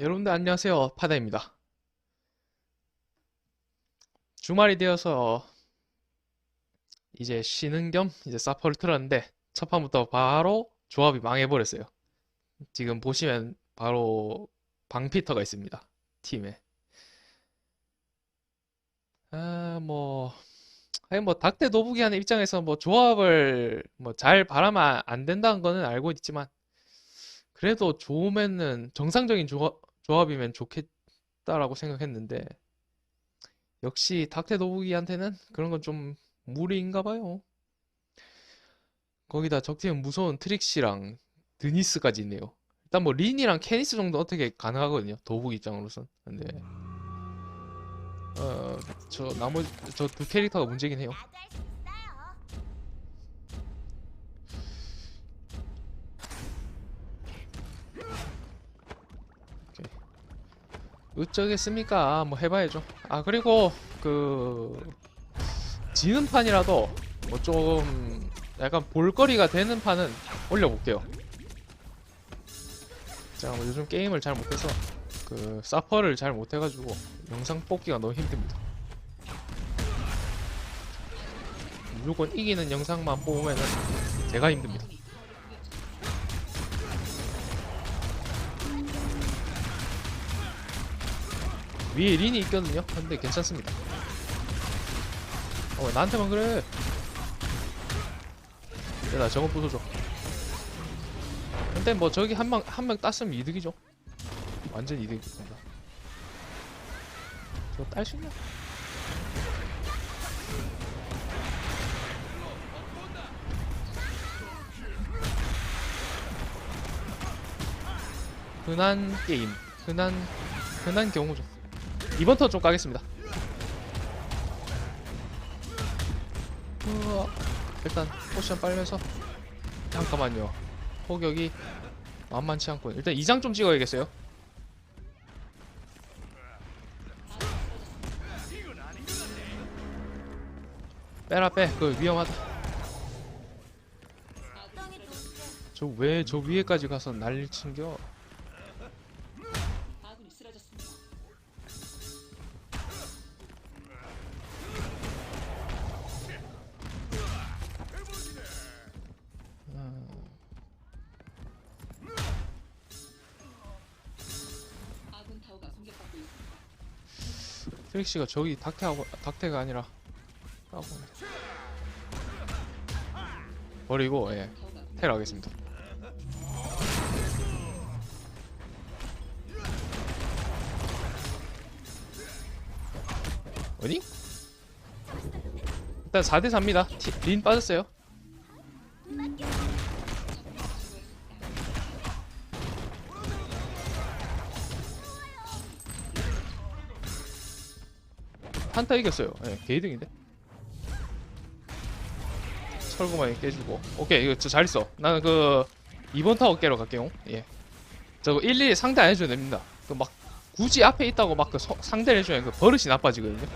여러분들 안녕하세요. 파다입니다. 주말이 되어서 이제 쉬는 겸 이제 사퍼를 틀었는데 첫 판부터 바로 조합이 망해버렸어요. 지금 보시면 바로 방피터가 있습니다. 팀에. 아, 뭐, 아니 뭐 닭대 도부기 하는 입장에서 뭐 조합을 뭐 잘 바라면 안 된다는 거는 알고 있지만 그래도 좋으면은 정상적인 조합, 조합이면 좋겠다라고 생각했는데 역시 닥테 도부기한테는 그런 건 좀 무리인가 봐요. 거기다 적팀은 무서운 트릭시랑 드니스까지 있네요. 일단 뭐 린이랑 캐니스 정도 어떻게 가능하거든요. 도부기 입장으로선. 근데 어, 저 나머지 저 두 캐릭터가 문제긴 해요. 어쩌겠습니까? 뭐 해봐야죠. 아 그리고 그 지는 판이라도 뭐 좀 약간 볼거리가 되는 판은 올려볼게요. 제가 뭐 요즘 게임을 잘 못해서 그 사퍼를 잘 못해가지고 영상 뽑기가 너무 힘듭니다. 무조건 이기는 영상만 뽑으면은 제가 힘듭니다. 위에 린이 있거든요. 근데 괜찮습니다. 어, 왜 나한테만 그래? 야, 나 저거 부숴줘. 근데 뭐 저기 한 명, 한 명 땄으면 이득이죠. 완전 이득입니다. 저거 딸 수 있나? 흔한 게임, 흔한, 흔한 경우죠. 이번 턴 좀 까겠습니다. 우와, 일단 포션 빨면서 잠깐만요. 포격이 만만치 않고 일단 2장 좀 찍어야겠어요. 빼라 빼. 그 위험하다. 저 왜저 위에까지 가서 난리 친겨? 트릭시가 저기 닥테하고 닥테가 아니라 까고 버리고 예 테러 하겠습니다. 어디? 일단 4대 4입니다. 린 빠졌어요. 한타 이겼어요. 예, 개이득인데. 철구만 깨주고. 오케이, 이거 저 잘 있어. 나는 그 이번 타워 깨러 갈게요. 예. 저거 일일이 상대 안 해줘도 됩니다. 그 막 굳이 앞에 있다고 막 그 상대를 해주면 그 버릇이 나빠지거든요.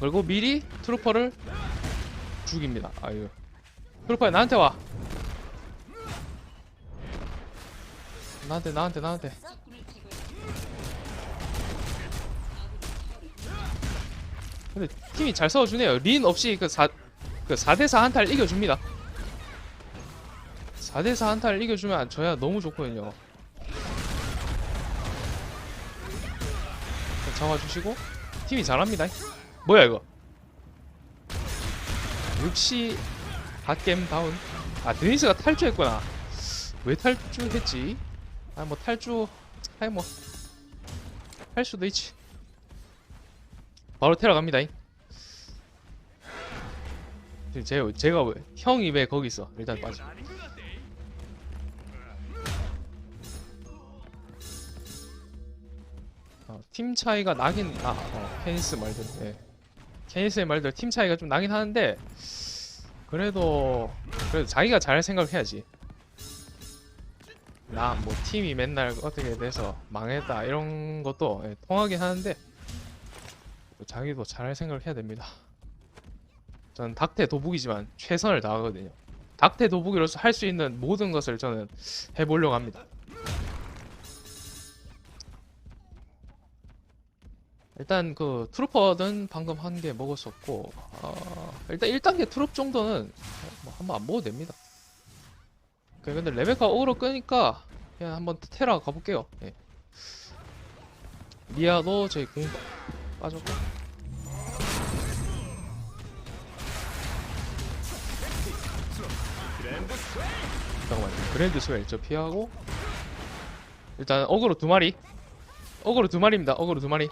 그리고 미리 트루퍼를 죽입니다. 아유. 트루퍼야 나한테 와. 나한테 나한테 나한테. 적군을 제거했습니다. 근데 팀이 잘 싸워주네요. 린 없이 그 4, 그 4대4 한타를 이겨줍니다. 4대4 한타를 이겨주면 저야 너무 좋거든요. 자, 잡아주시고 팀이 잘합니다. 뭐야 이거? 역시 갓겜 다운. 아 드니스가 탈주했구나. 왜 탈주했지? 아 뭐 탈주 아니 뭐할 수도 있지. 바로 테러 갑니다. 제가 제가 왜 형이 왜 거기 있어? 일단 빠져. 어, 팀 차이가 나긴 아 어, 케니스 말들. 예. 케니스의 말들 팀 차이가 좀 나긴 하는데 그래도 그래도 자기가 잘 생각해야지. 나 뭐 팀이 맨날 어떻게 돼서 망했다 이런 것도 예, 통하긴 하는데 자기도 잘 생각을 해야 됩니다. 저는 닥테 도북이지만 최선을 다하거든요. 닥테 도부기로서 할 수 있는 모든 것을 저는 해보려고 합니다. 일단 그 트루퍼는 방금 한 개 먹었었고 어, 일단 1단계 트룹 정도는 뭐 한번 안 먹어도 됩니다. 오케이, 근데 레베카 어그로 끄니까 그냥 한번 테라 가볼게요. 예. 리아도 저희 공 빠졌고. 잠깐만요. 그랜드 스웰 저 피하고. 일단 어그로 두 마리. 어그로 두 마리입니다. 어그로 두 마리.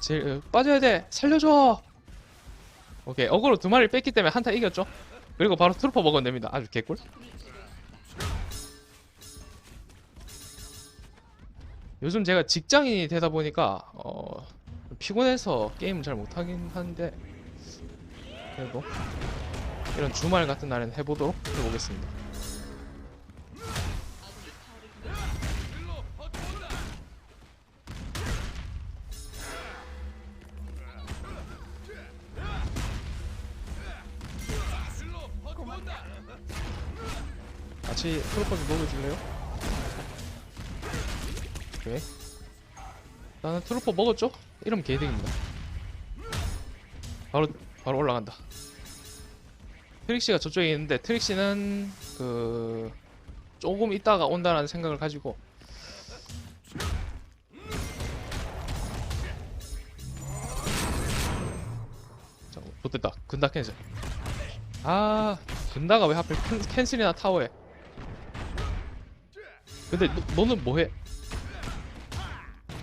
제일 어, 빠져야 돼. 살려줘. 오케이 어그로 두 마리 뺐기 때문에 한타 이겼죠? 그리고 바로 트루퍼 먹으면 됩니다. 아주 개꿀. 요즘 제가 직장인이 되다 보니까 어, 피곤해서 게임을 잘 못하긴 하는데 그래도 이런 주말 같은 날엔 해보도록 해보겠습니다 같이 트루퍼 좀 먹어줄래요? 오케이 나는 트루퍼 먹었죠? 이러면 개이득입니다 바로 바로 올라간다. 트릭시가 저쪽에 있는데 트릭시는 그 조금 있다가 온다라는 생각을 가지고. 자, 못됐다. 근다 캔슬. 아 근다가 왜 하필 캔, 캔슬이나 타워에? 근데 너, 너는 뭐해?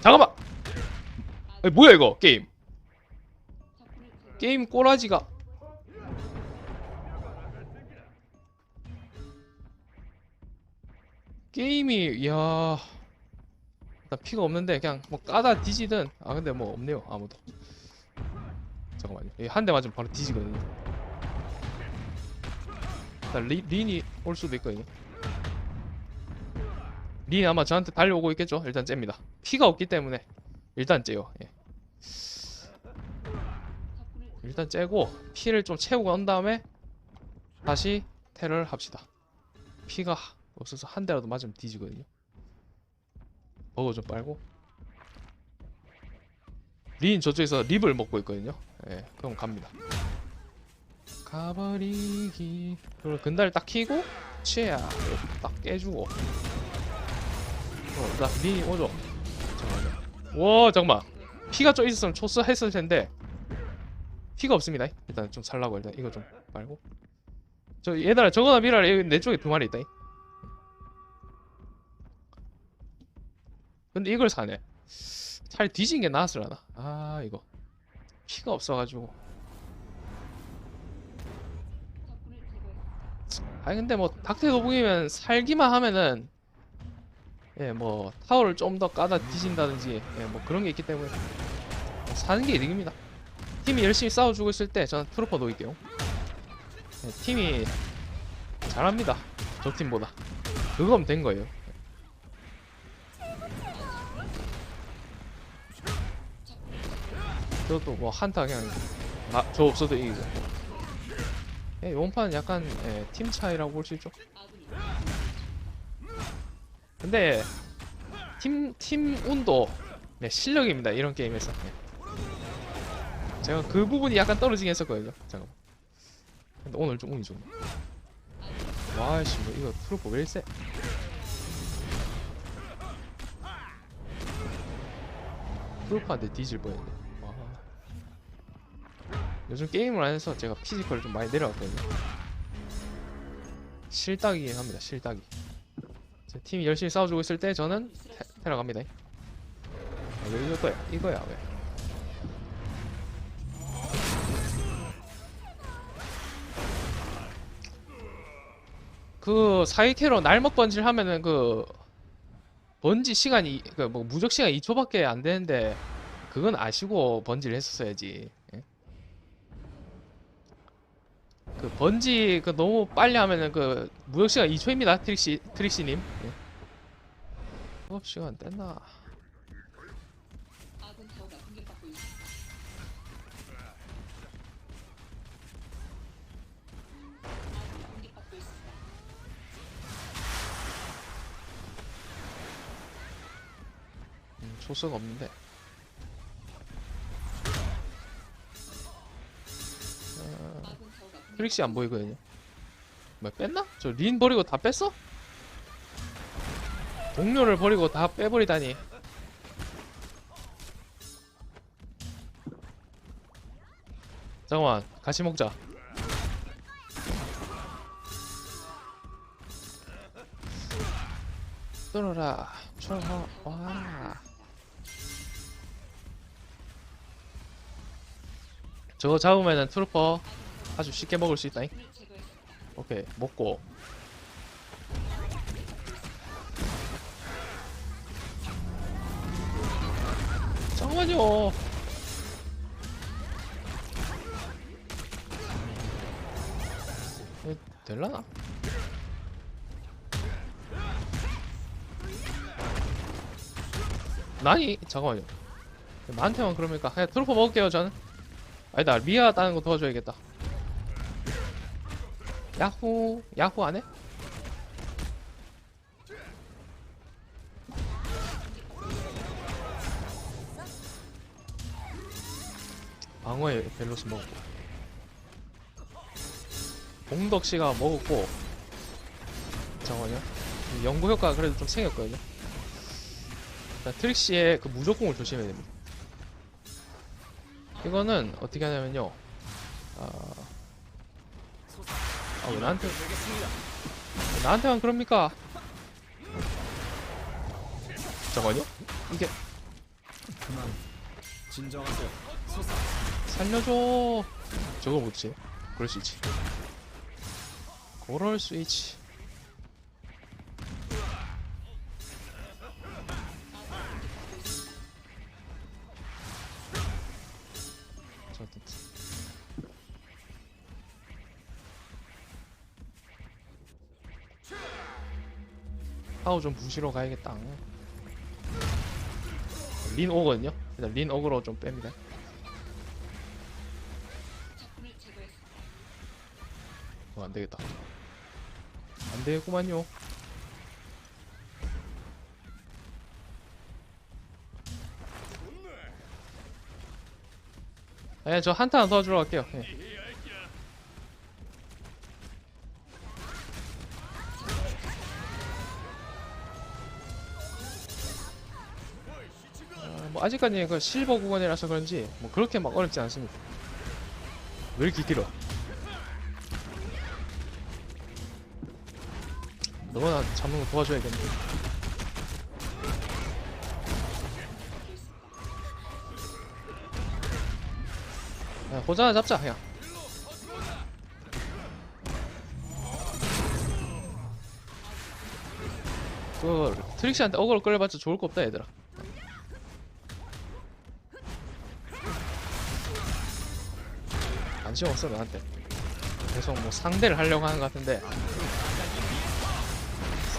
잠깐만! 아니, 뭐야 이거? 게임. 게임 꼬라지가. 게임이 이야. 일단 피가 없는데 그냥 뭐 까다 뒤지든. 아 근데 뭐 없네요 아무도. 잠깐만요. 한 대 맞으면 바로 뒤지거든요. 일단 리, 린이 올 수도 있거든요. 린 아마 저한테 달려오고 있겠죠? 일단 잽니다. 피가 없기 때문에 일단 째요. 예. 일단 째고 피를 좀 채우고 난 다음에 다시 테러를 합시다. 피가 없어서 한 대라도 맞으면 뒤지거든요. 버거 좀 빨고. 린 저쪽에서 립을 먹고 있거든요. 예, 그럼 갑니다. 가버리기. 그리고 근달을 딱 키고 치야 딱 깨주고. 어, 나 린이 오죠? 잠깐만요. 와 잠깐만 피가 좀 있었으면 초스 했을 텐데 피가 없습니다. 일단 좀 살라고 일단 이거 좀 빨고. 저 얘들아 저거나 여기 내 쪽에 두 마리 있다. 근데 이걸 사네. 차라리 뒤진 게 나았을라나? 아 이거. 피가 없어가지고. 아니 근데 뭐 닥터 도봉이면 살기만 하면은 예 뭐 타워를 좀 더 까다 뒤진다든지 예 뭐 그런 게 있기 때문에 뭐 사는 게 이득입니다. 팀이 열심히 싸워주고 있을 때 저는 트루퍼 놓을게요. 예, 팀이 잘합니다. 저 팀보다. 그거면 된 거예요. 저도 뭐 한타 그냥 나, 저 없어도 이기고 예, 이번 판은 약간 예, 팀 차이라고 볼 수 있죠 근데 팀, 팀 운도 네, 실력입니다 이런 게임에서. 예. 제가 그 부분이 약간 떨어지긴 했었거든요 잠깐만. 근데 오늘 좀 운이 좋네. 와씨 뭐 이거 트루퍼 왜 이래 트루퍼한테 뒤질 뻔했네. 와. 요즘 게임을 안 해서 제가 피지컬을 좀 많이 내려갔거든요. 실딱이긴 합니다 실딱이 제 팀이 열심히 싸워주고 있을 때 저는 테, 테러 갑니다. 아, 왜 이거야? 이거야 왜? 그 사이 캐로 날먹 번질 하면은 그 번지 시간이 그 뭐 무적 시간 2초밖에 안 되는데 그건 아시고 번지를 했었어야지. 번지 그 너무 빨리 하면은 그 무역 시간 2초입니다 트릭시 트릭시님. 예. 수업 시간 뗐나? 음, 초수가 없는데. 트릭시 안 보이거든요. 뭐 뺐나? 저 린 버리고 다 뺐어? 동료를 버리고 다 빼버리다니. 잠깐만, 같이 먹자. 떨어라, 쳐라, 와. 저거 잡으면은 트루퍼 아주 쉽게 먹을 수 있다잉. 오케이 먹고 잠깐만요 될라나? 나니? 잠깐만요 나한테만 그럽니까? 그냥 트루퍼 먹을게요 저는 아니다 미아 따는 거 도와줘야겠다 야호 야호 안 해? 방어에 벨로스 먹었고. 공덕 씨가 먹었고. 잠깐만요. 이 연구 효과가 그래도 좀 생겼거든요. 자, 트릭 씨의 그 무조공을 조심해야 됩니다. 이거는 어떻게 하냐면요. 아, 아, 왜 나한테 왜 나한테만 그럽니까? 잠깐만요 이게 그만 진정하세요. 소사. 살려줘. 저거 뭐지? 그럴 수 있지. 그럴 수 있지. 저 됐다. 파워 좀 부시러 가야겠다. 린 오거든요. 일단 린 오그로 좀 뺍니다. 어, 안 되겠다. 안 되겠구만요. 예, 저 한타 하나 도와주러 갈게요. 예. 아직까지 그 실버 구간이라서 그런지 뭐 그렇게 막 어렵지 않습니다. 왜 이렇게 길어? 너가 나 잡는 거 도와줘야겠네. 야, 호자나 잡자, 그냥. 그 트릭시한테 어그로 끌려봤자 좋을 거 없다, 얘들아. 관심 없어, 나한테. 계속 뭐 상대를 하려고 하는 것 같은데.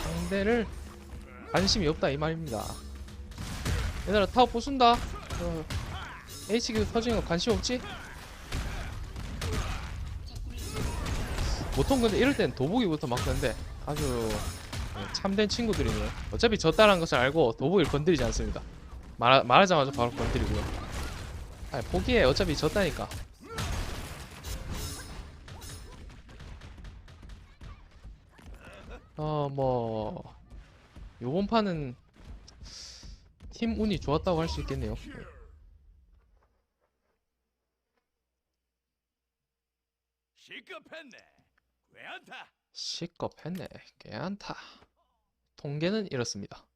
상대를 관심이 없다 이 말입니다. 얘들아 타워 부순다. 어, HQ 터지는 거 관심 없지? 보통 근데 이럴 땐 도보기부터 막는데 아주 참된 친구들이네요. 어차피 졌다는 것을 알고 도보기를 건드리지 않습니다. 말, 말하자마자 바로 건드리고요. 아니 포기해 어차피 졌다니까. 어, 뭐, 요번 판은 팀 운이 좋았다고 할 수 있겠네요. 시급했네. 왜안타? 시겁했네. 괜찮다. 통계는 이렇습니다.